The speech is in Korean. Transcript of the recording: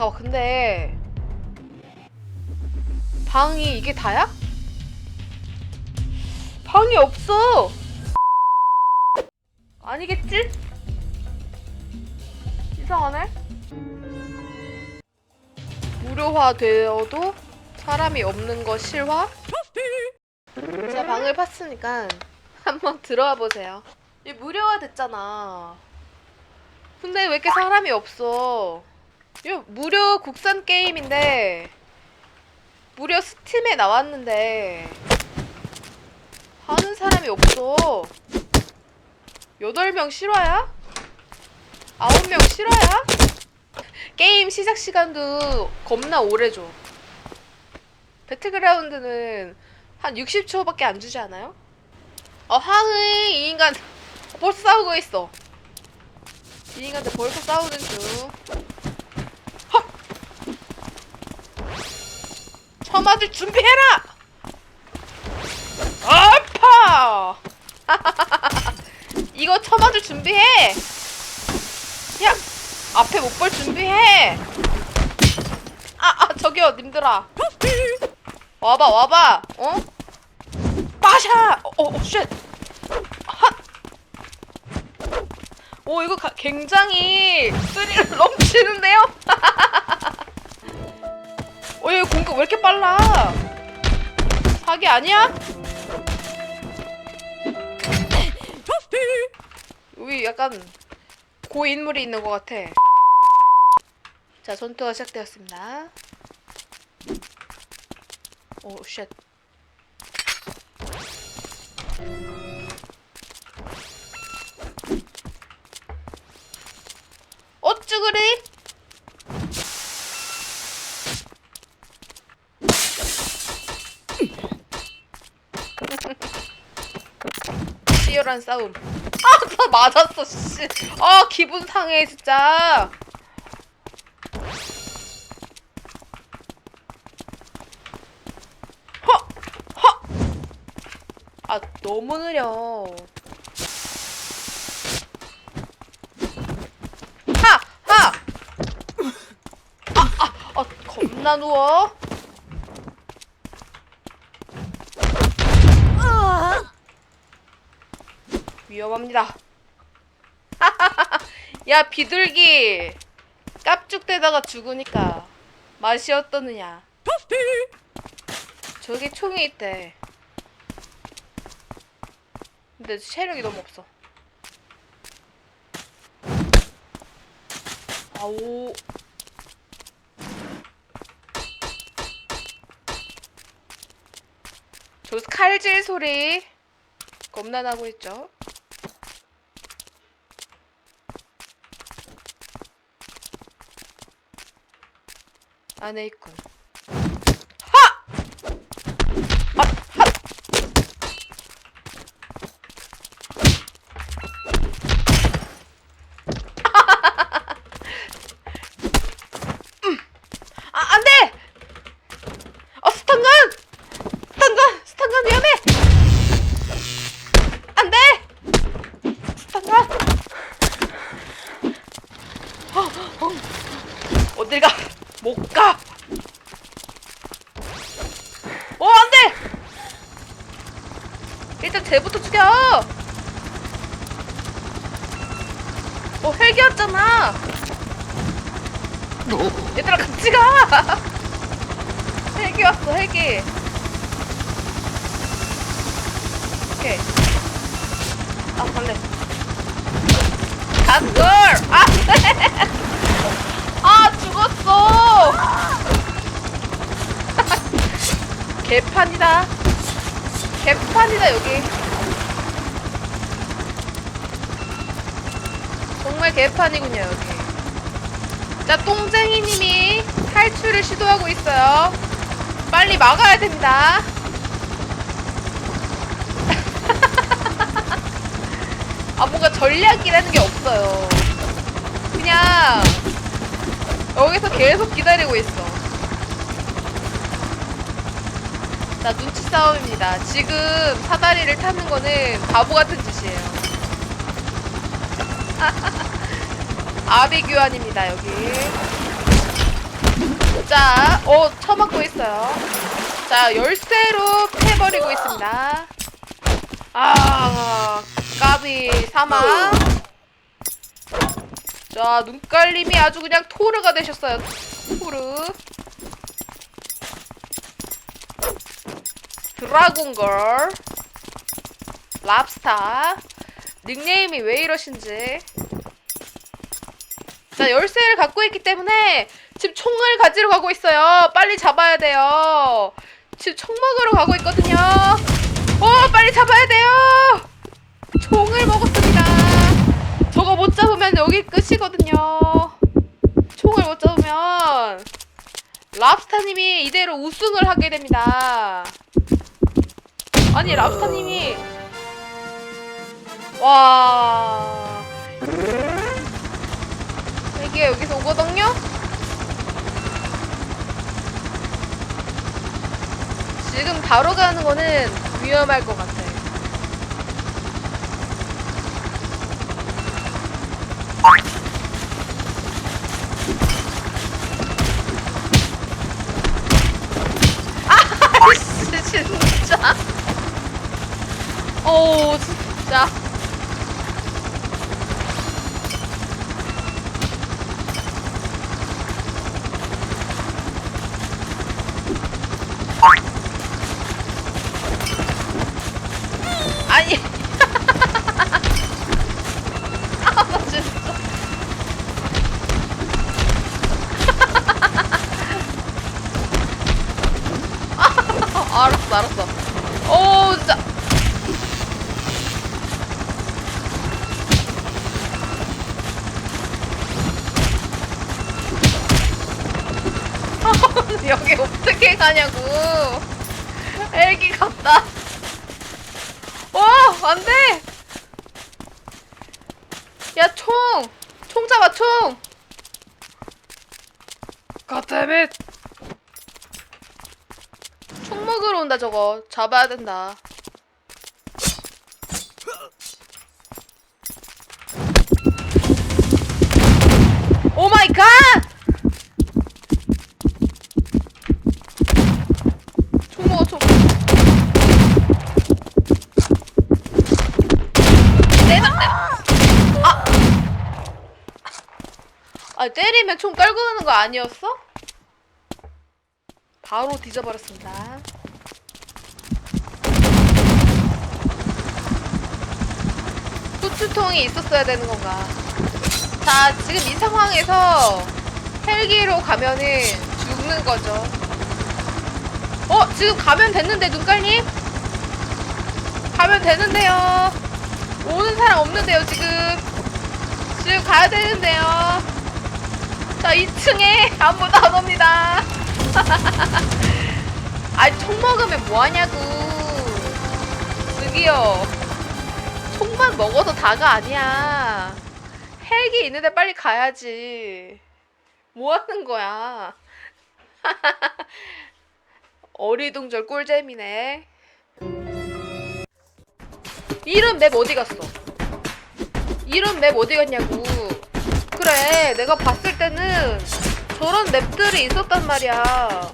잠깐만 근데 방이 이게 다야? 방이 없어 아니겠지? 이상하네 무료화 되어도 사람이 없는 거 실화? 제가 방을 팠으니까 한번 들어와 보세요 이 무료화 됐잖아 근데 왜 이렇게 사람이 없어 이거 무료 국산 게임인데 무료 스팀에 나왔는데 하는 사람이 없어 8명 실화야? 9명 실화야? 게임 시작 시간도 겁나 오래 줘 배틀그라운드는 한 60초밖에 안 주지 않아요? 어 하의 이 인간 벌써 싸우고 있어 이 인간들 벌써 싸우는 중 쳐맞을 준비해라! 아파! 이거 쳐맞을 준비해! 야! 앞에 못 볼 준비해! 아, 아, 저기요, 님들아. 와봐, 와봐, 어? 빠샤! 어, 어, 쉣! 핫! 오, 이거 가- 굉장히 스릴 넘치는데요? 어, 얘 공격 왜 이렇게 빨라? 사기 아니야? 여기 약간 고인물이 있는 것 같아. 자, 전투가 시작되었습니다. 오, 쉣. 어쭈 그래? 치열한 싸움. 아, 나 맞았어, 씨. 아, 기분 상해, 진짜. 허! 허! 아, 너무 느려. 하! 하! 아, 아, 아, 겁나 누워. 위험합니다. 야, 비둘기. 깝죽대다가 죽으니까 맛이 어떠느냐. 저기 총이 있대. 근데 체력이 너무 없어. 아오. 저기서 칼질 소리 겁나 나고 있죠. 안에 있군. 하! 아, 하! 음. 아, 안 돼! 어, 스탄건! 스탄건! 스탄건 위험해! 안 돼! 스탄건! 어, 어. 어딜 가? 못 가! 어, 안 돼! 일단 쟤부터 죽여! 어, 헬기 왔잖아! 얘들아, 같이 가! 헬기 왔어, 헬기. 오케이. 아, 갈래. 갓걸! 아, 아, 죽었어! 개판이다. 개판이다, 여기. 정말 개판이군요, 여기. 자, 똥쟁이님이 탈출을 시도하고 있어요. 빨리 막아야 됩니다. 아, 뭔가 전략이라는 게 없어요. 그냥 여기서 계속 기다리고 있어. 자, 눈치 싸움입니다. 지금 사다리를 타는 거는 바보 같은 짓이에요. 아비 교환입니다, 여기. 자, 어, 처먹고 있어요. 자, 열쇠로 패버리고 있습니다. 아, 까비 사망. 자, 눈깔님이 아주 그냥 토르가 되셨어요. 토르. 드라곤걸. 랍스타. 닉네임이 왜 이러신지. 자, 열쇠를 갖고 있기 때문에 지금 총을 가지러 가고 있어요. 빨리 잡아야 돼요. 지금 총 먹으러 가고 있거든요. 어, 빨리 잡아야 돼요. 총을 먹었습니다. 저거 못 잡으면 여기 끝이거든요. 총을 못 잡으면 랍스타님이 이대로 우승을 하게 됩니다. 아니, 랍스타님이 와. 여기서 오거든요? 지금 바로 가는 거는 위험할 것 같아. 아이씨, 진짜. 오, 진짜. 아니. 아, 나 진짜. 아, 알았어, 알았어. 오, 진짜. 여기 어떻게 가냐고. 애기 같다. 와, 안 돼! 야, 총! 총 잡아, 총! 가태밋! 총 먹으러 온다, 저거. 잡아야 된다. 오 마이 갓! 총 먹어. 아! 아, 때리면 총 깔고 가는 거 아니었어? 바로 뒤져버렸습니다. 후추통이 있었어야 되는 건가? 자, 지금 이 상황에서 헬기로 가면은 죽는 거죠. 어, 지금 가면 됐는데, 눈깔님? 가면 되는데요. 오는 사람 없는데요, 지금. 지금 가야 되는데요. 자, 2층에 아무도 안 옵니다. 아이, 총 먹으면 뭐하냐고. 저기요. 총만 먹어서 다가 아니야. 헬기 있는데 빨리 가야지. 뭐 하는 거야? 어리둥절 꿀잼이네. 이런 맵 어디 갔어? 이런 맵 어디 갔냐고. 그래, 내가 봤을 때는 저런 맵들이 있었단 말이야.